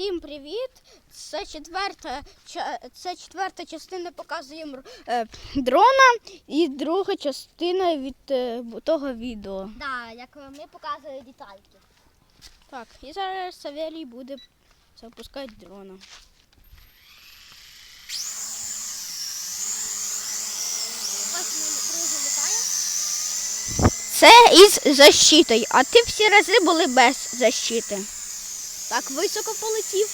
Всім привіт! Це четверта, це четверта частина показуємо е, дрона і друга частина від е, того відео. Да, як ми показуємо детальки. Так, і зараз Савелій буде запускати дрона. Це із защитою, а ти всі рази були без защити. Так, високо полетів.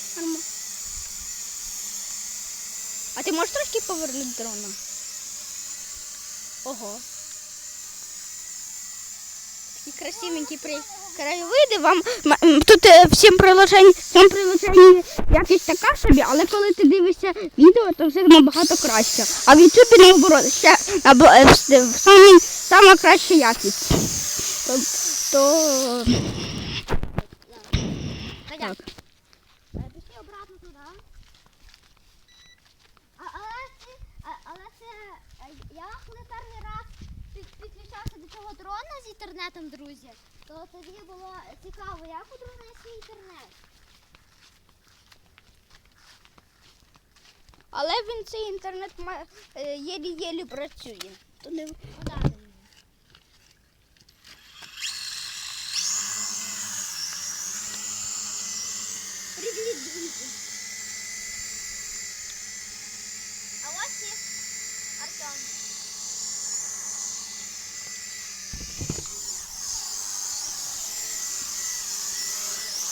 А ти можеш трошки повернути дрона? Ого. Такі красивенькі при... краєвиди. Вам тут е, всім приложень, всім приложенні така собі, але коли ти дивишся відео, то вже набагато краще. А в Ютубі наоборот ще е, самі, сама краща якість. То, то так. е, пішли обратно туди. А, але це, а, але це е, я коли перший раз під, підключався до цього дрона з інтернетом, друзі, то тоді було цікаво, як у дрона свій інтернет. Але він цей інтернет е, єлі-єлі працює. То не... Подати мені. Привіт, друзі. А ось і Артем.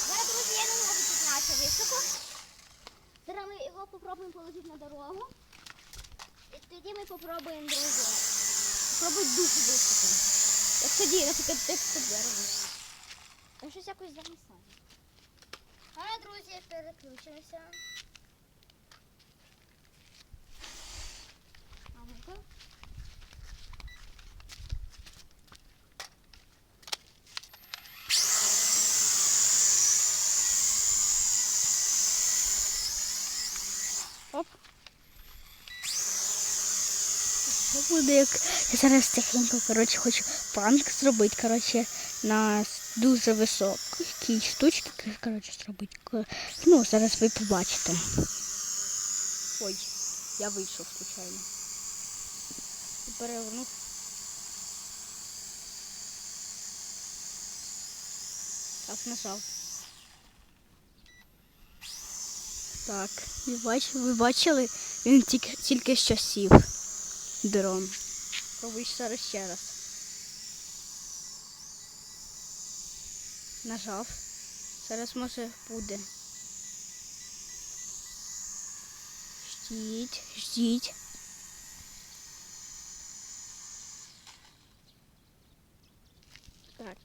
Зараз, друзі, я не можу підняти високо. Зараз ми його попробуємо положити на дорогу. І тоді ми попробуємо, друзі. Попробуй дуже високо. Як тоді, наприклад, як це дерево. Там щось якось зависає. А, друзі, переключимося. А. Оп. Буде, як я зараз тихенько, коротше, хочу пранк зробити, коротше, на дуже високій штучці, коротше, зробити. Ну, зараз ви побачите. Ой, я вийшов случайно. Перевернув. Так, нажав. Так, ви бачили, ви бачили? Він тільки, тільки що сів. Дрон. Пробуй зараз ще раз. Нажав. Зараз може буде. Ждіть, ждіть. Так.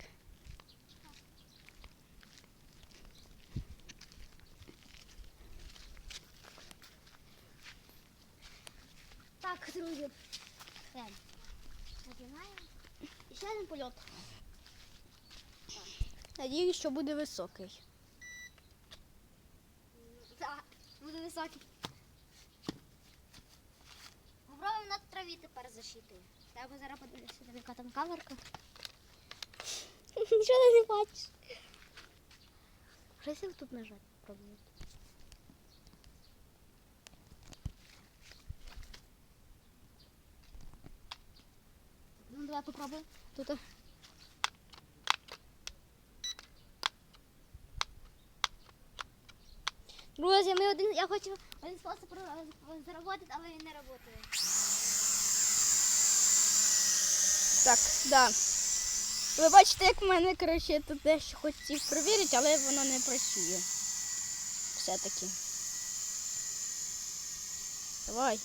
Так, друзі. Все. І ще один польот. Надіюсь, що буде високий. Так, буде високий. Попробуємо на траві тепер защити. Треба зараз подивитися, яка там камерка. Нічого ти не бачиш. Щось тут нажати пробую. Ну, давай попробуємо. Тут. Друзі, ми один, я хочу один спосіб заработати, але він не працює. Так, да. Ви бачите, як в мене, коротше, я тут дещо хотів перевірити, але воно не працює. Все-таки. Давай.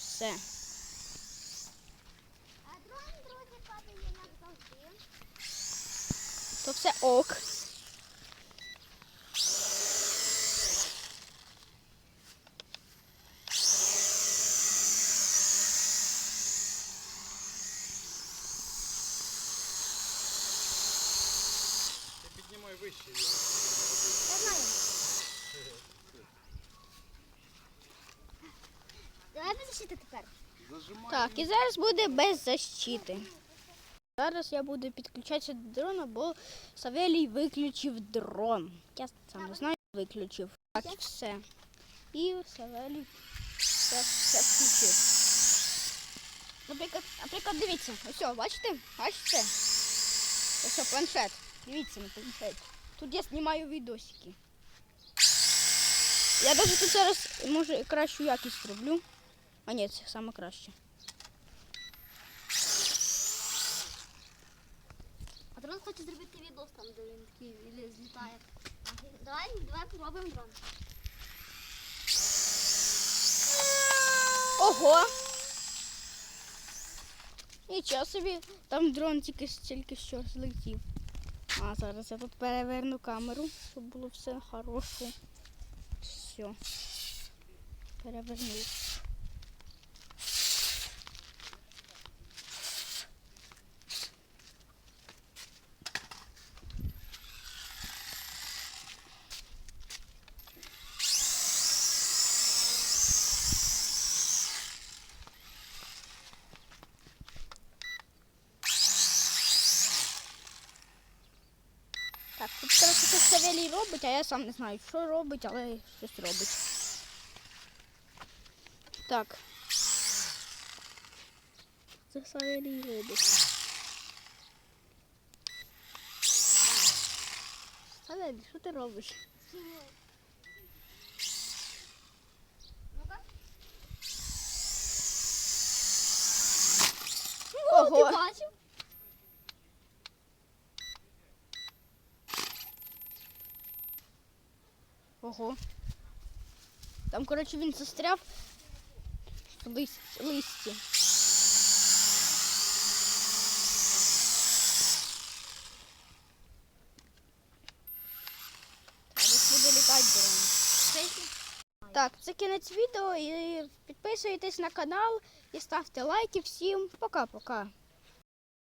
Все. А дрон, друзі, падає як завжди. То все ок. Вище. Я знаю. Давай без защити тепер. Зажимай. Так, і зараз буде без защити. Зараз я буду підключатися до дрона, бо Савелій виключив дрон. Я сам не знаю. Виключив. Так, все. І Савелій все, все включив. Наприклад, наприклад, дивіться, ось, бачите? Бачите? Ось планшет. Дивіться на планшет. Тут я знімаю відосики. Я навіть тут зараз може кращу якість зроблю. А ні, це саме краще. А дрон хоче зробити відос там, де він такий вілі- злітає. Давай, давай попробуємо дрон. Ого! Нічого собі, там дрон тільки, тільки що злетів. А зараз я тут переверну камеру, щоб було все хорошо. Все. Перевернув. Так, тут коротше щось робить, а я сам не знаю, що робить, але щось робить. Так. Це Савелій робить. Савелій, що ти робиш? Ого! Ти бачив? Ого. Там, коротше, він застряв листі. Так, це кінець відео і підписуйтесь на канал і ставте лайки всім. Пока-пока.